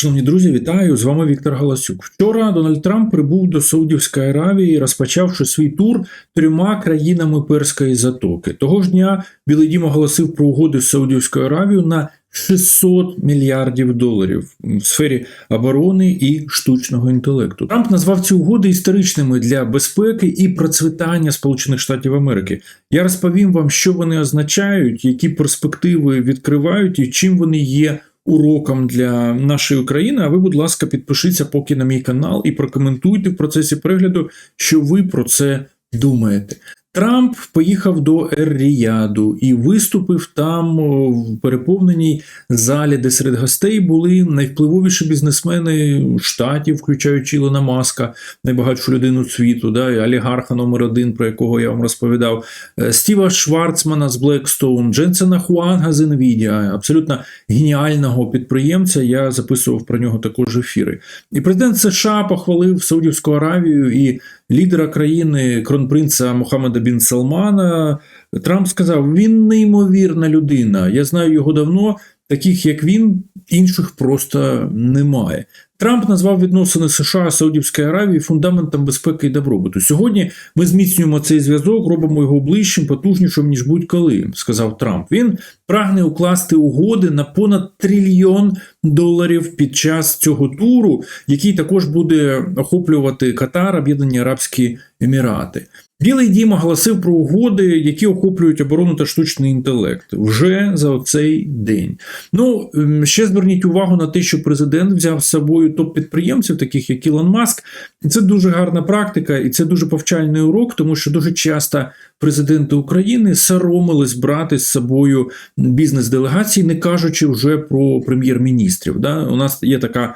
Шановні друзі, вітаю! З вами Віктор Галасюк. Вчора Дональд Трамп прибув до Саудівської Аравії, розпочавши свій тур трьома країнами Перської затоки. Того ж дня Білий Дім оголосив про угоди з Саудівською Аравією на 600 мільярдів доларів в сфері оборони і штучного інтелекту. Трамп назвав ці угоди історичними для безпеки і процвітання Сполучених Штатів Америки. Я розповім вам, що вони означають, які перспективи відкривають і чим вони є уроком для нашої України. А ви, будь ласка, підпишіться поки на мій канал і прокоментуйте в процесі перегляду, що ви про це думаєте. Трамп поїхав до Ер-Ріяду і виступив там в переповненій залі, де серед гостей були найвпливовіші бізнесмени штатів, включаючи Ілона Маска, найбагатшу людину світу, да, олігарха номер один, про якого я вам розповідав, е, Стіва Шварцмана з Blackstone, Дженсена Хуанга з Nvidia, абсолютно геніального підприємця. Я записував про нього також ефіри. І президент США похвалив Саудівську Аравію і лідера країни кронпринца Мохаммеда Бін Салмана. Трамп сказав: він неймовірна людина. Я знаю його давно. Таких як він, інших просто немає. Трамп назвав відносини США Саудівської Аравії фундаментом безпеки і добробуту. Сьогодні ми зміцнюємо цей зв'язок, робимо його ближчим, потужнішим ніж будь-коли, сказав Трамп. Він прагне укласти угоди на понад трильйон доларів під час цього туру, який також буде охоплювати Катар, Об'єднані Арабські Емірати. Білий дім оголосив про угоди, які охоплюють оборону та штучний інтелект вже за цей день. Ну ще зверніть увагу на те, що президент взяв з собою топ-підприємців, таких як Ілон Маск. Це дуже гарна практика, і це дуже повчальний урок, тому що дуже часто президенти України соромились брати з собою бізнес-делегації, не кажучи вже про прем'єр-міністрів. Да? У нас є така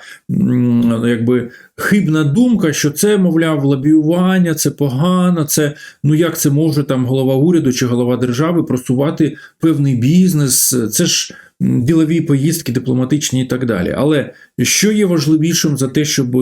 якби хибна думка, що це, мовляв, лобіювання, це погано, це ну як це може там голова уряду чи голова держави просувати певний бізнес. Це ж ділові поїздки, дипломатичні і так далі. Але що є важливішим за те, щоб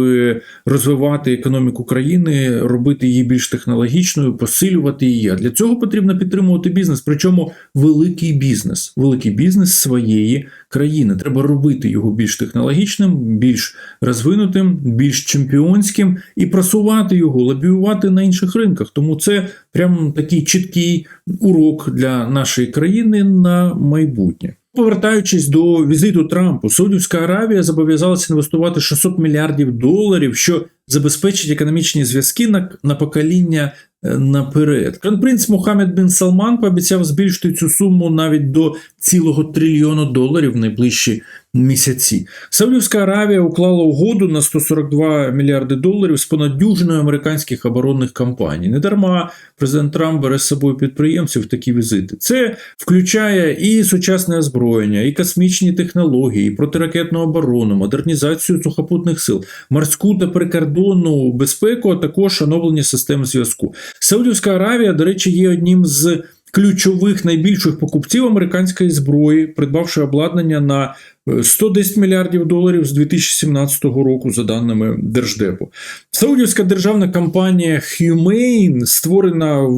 розвивати економіку країни, робити її більш технологічною, посилювати її? А для цього потрібно підтримувати бізнес, причому великий бізнес, великий бізнес своєї країни. Треба робити його більш технологічним, більш розвинутим, більш чемпіонським і просувати його, лобіювати на інших ринках. Тому це прям такий чіткий урок для нашої країни на майбутнє. Повертаючись до візиту Трампу, Саудівська Аравія зобов'язалася інвестувати 600 мільярдів доларів, що забезпечить економічні зв'язки на, на покоління наперед. Кронпринц Мухаммед Бін Салман пообіцяв збільшити цю суму навіть до цілого трильйону доларів в найближчі місяці. Саудівська Аравія уклала угоду на 142 мільярди доларів з понад дюжиною американських оборонних компаній. Недарма президент Трамп бере з собою підприємців в такі візити. Це включає і сучасне озброєння, і космічні технології, і протиракетну оборону, модернізацію сухопутних сил, морську та прикордонну безпеку, а також оновлення систем зв'язку. Саудівська Аравія, до речі, є одним з ключових найбільших покупців американської зброї, придбавши обладнання на 110 мільярдів доларів з 2017 року, за даними Держдепу. Саудівська державна компанія Humane, створена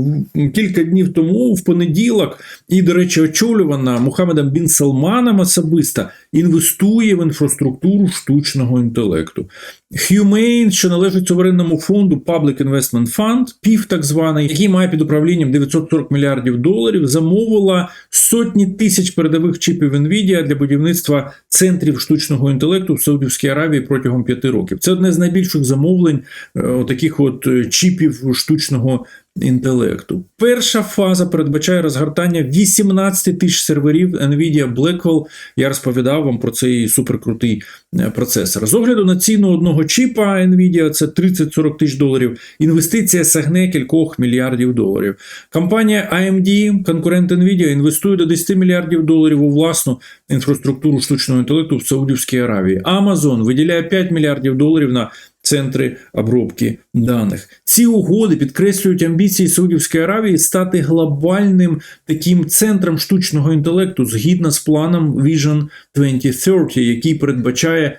кілька днів тому в понеділок, і, до речі, очолювана Мухаммедом Бін Салманом особисто, інвестує в інфраструктуру штучного інтелекту. Humane, що належить суверенному фонду Public Investment Fund, пів так званий, який має під управлінням 940 мільярдів доларів, замовила сотні тисяч передових чіпів NVIDIA для будівництва центрів штучного інтелекту в Саудівській Аравії протягом п'яти років. Це одне з найбільших замовлень е, таких от е, чіпів штучного інтелекту. Перша фаза передбачає розгортання 18 тисяч серверів NVIDIA Blackwell. Я розповідав вам про цей суперкрутий е, процесор. З огляду на ціну одного чіпа NVIDIA це 30-40 тисяч доларів. Інвестиція сягне кількох мільярдів доларів. Компанія AMD, конкурент NVIDIA, інвестує до 10 мільярдів доларів у власну інфраструктуру штучного інтелекту в Саудівській Аравії. Amazon виділяє 5 мільярдів доларів на центри обробки даних. Ці угоди підкреслюють амбіції Саудівської Аравії стати глобальним таким центром штучного інтелекту згідно з планом Vision 2030, який передбачає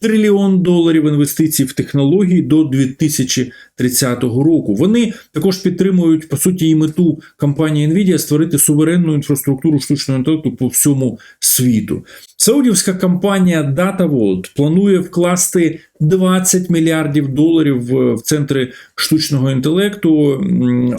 трильйон доларів інвестицій в технології до 2030 року. Вони також підтримують по суті і мету компанії Nvidia створити суверенну інфраструктуру штучного інтелекту по всьому світу. Саудівська компанія DataVault планує вкласти 20 мільярдів доларів в центри штучного інтелекту.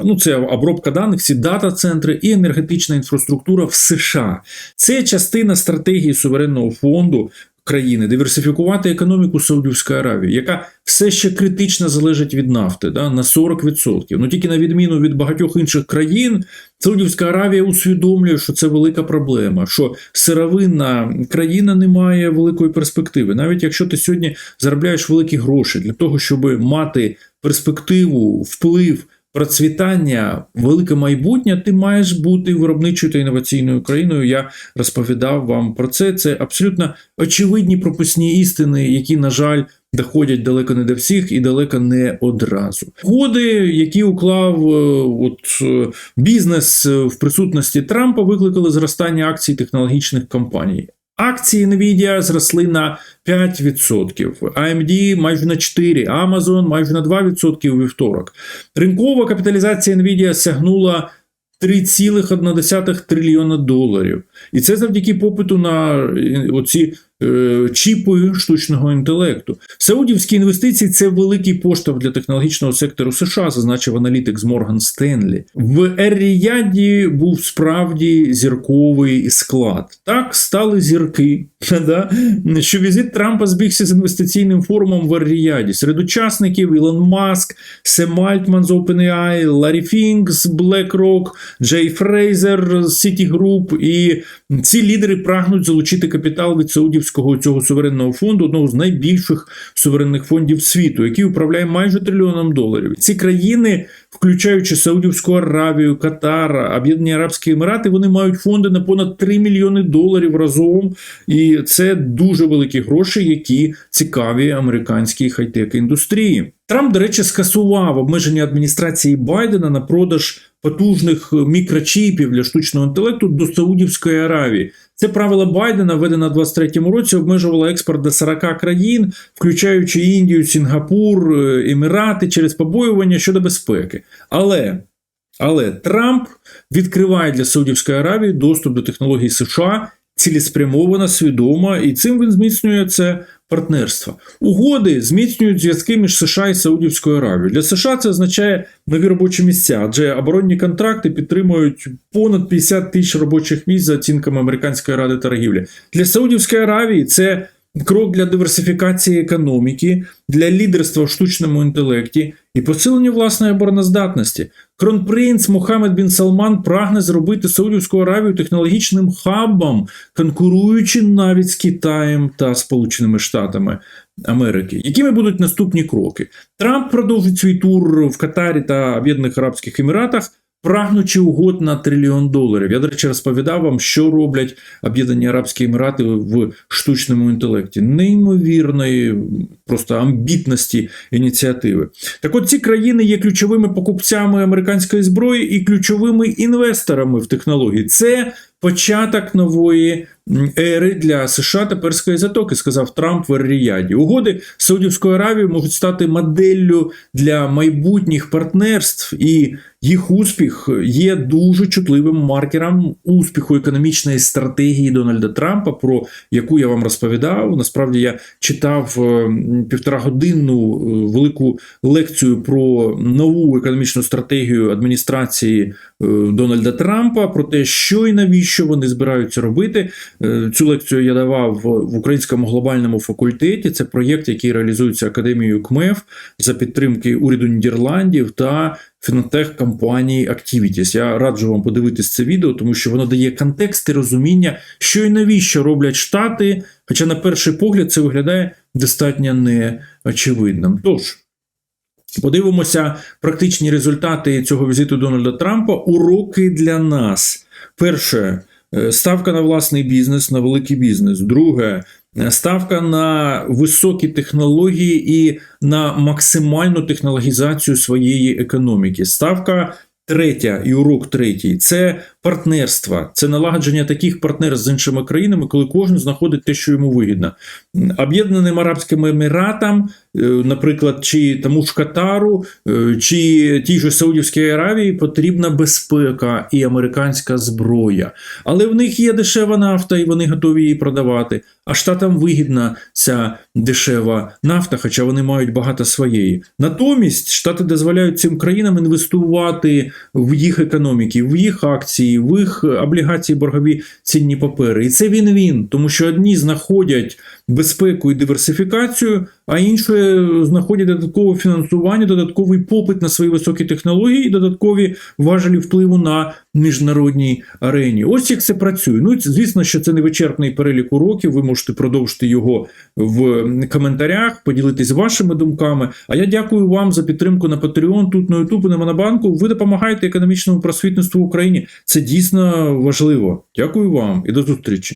Ну, це обробка даних, ці дата-центри і енергетична інфраструктура в США. Це частина стратегії суверенного фонду. Країни диверсифікувати економіку Саудівської Аравії, яка все ще критично залежить від нафти да, на 40%. Ну тільки на відміну від багатьох інших країн, Саудівська Аравія усвідомлює, що це велика проблема, що сировинна країна не має великої перспективи. Навіть якщо ти сьогодні заробляєш великі гроші для того, щоб мати перспективу, вплив. Процвітання, велике майбутнє, ти маєш бути виробничою та інноваційною країною. Я розповідав вам про це. Це абсолютно очевидні прописні істини, які, на жаль, доходять далеко не до всіх і далеко не одразу. Угоди, які уклав е, от е, бізнес е, в присутності Трампа, викликали зростання акцій технологічних компаній. Акції Nvidia зросли на 5%, AMD майже на 4%, Amazon майже на 2% у вівторок. Ринкова капіталізація Nvidia сягнула 3,1 трильйона доларів. І це завдяки попиту на е, оці е, чіпи штучного інтелекту. Саудівські інвестиції це великий поштовх для технологічного сектору США, зазначив аналітик з Морган Стенлі. В Ер-Ріяді був справді зірковий склад. Так стали зірки. Да? Що візит Трампа збігся з інвестиційним форумом в Ер-Ріяді. Серед учасників Ілон Маск, Сем Альтман з OpenAI, Ларі Фінк з BlackRock, Джей Фрейзер з Citigroup. І ці лідери прагнуть залучити капітал від саудівського цього суверенного фонду, одного з найбільших суверенних фондів світу, який управляє майже трильйоном доларів. Ці країни, включаючи Саудівську Аравію, Катар, Об'єднані Арабські Емірати, вони мають фонди на понад 3 мільйони доларів разом. І це дуже великі гроші, які цікаві американській хай-тек індустрії. Трамп, до речі, скасував обмеження адміністрації Байдена на продаж потужних мікрочіпів для штучного інтелекту до Саудівської Аравії. Це правило Байдена, введено в 23-му році, обмежувало експорт до 40 країн, включаючи Індію, Сінгапур, е, Емірати через побоювання щодо безпеки. Але але Трамп відкриває для Саудівської Аравії доступ до технологій США цілеспрямовано, свідомо, і цим він зміцнює це партнерство. Угоди зміцнюють зв'язки між США і Саудівською Аравією. Для США це означає нові робочі місця, адже оборонні контракти підтримують понад 50 тисяч робочих місць за оцінками Американської ради торгівлі. Для Саудівської Аравії це крок для диверсифікації економіки, для лідерства в штучному інтелекті і посилення власної обороноздатності. Кронпринц Мохаммед Бін Салман прагне зробити Саудівську Аравію технологічним хабом, конкуруючи навіть з Китаєм та Сполученими Штатами Америки. Якими будуть наступні кроки? Трамп продовжить свій тур в Катарі та Об'єднаних Арабських Еміратах. Прагнучи угод на трильйон доларів. Я, до речі, розповідав вам, що роблять Об'єднані Арабські Емірати в штучному інтелекті. Неймовірної, просто амбітності ініціативи. Так от ці країни є ключовими покупцями американської зброї і ключовими інвесторами в технології. Це початок нової ери для США та Перської затоки, сказав Трамп в Ер-Ріяді. Угоди з Саудівською Аравією можуть стати моделлю для майбутніх партнерств, і їх успіх є дуже чутливим маркером успіху економічної стратегії Дональда Трампа, про яку я вам розповідав. Насправді я читав е, півторагодинну е, велику лекцію про нову економічну стратегію адміністрації е, Дональда Трампа, про те, що і навіщо вони збираються робити. Цю лекцію я давав в українському глобальному факультеті. Це проєкт, який реалізується академією КМЕФ за підтримки уряду Нідерландів та фінтех компанії Activities. Я раджу вам подивитись це відео, тому що воно дає контекст і розуміння, що і навіщо роблять Штати. Хоча, на перший погляд, це виглядає достатньо неочевидним. Тож. Подивимося практичні результати цього візиту Дональда Трампа. Уроки для нас. Перше, ставка на власний бізнес, на великий бізнес. Друге, ставка на високі технології і на максимальну технологізацію своєї економіки. Ставка третя і урок третій це партнерства, це налагодження таких партнерств з іншими країнами, коли кожен знаходить те, що йому вигідно. Об'єднаним Арабським Еміратам, е, наприклад, чи тому ж Катару, е, чи тій же Саудівській Аравії потрібна безпека і американська зброя. Але в них є дешева нафта, і вони готові її продавати. А штатам вигідна ця дешева нафта, хоча вони мають багато своєї. Натомість штати дозволяють цим країнам інвестувати в їх економіки, в їх акції, в їх облігації, боргові цінні папери. І це він-він, тому що одні знаходять безпеку і диверсифікацію, а інші знаходять додаткове фінансування, додатковий попит на свої високі технології і додаткові важелі впливу на міжнародній арені. Ось як це працює. Ну, звісно, що це не вичерпний перелік уроків. Ви можете продовжити його в коментарях, поділитись вашими думками. А я дякую вам за підтримку на Patreon, тут на YouTube на Монобанку. Ви допомагаєте економічному просвітництву в Україні. Це дійсно важливо. Дякую вам і до зустрічі.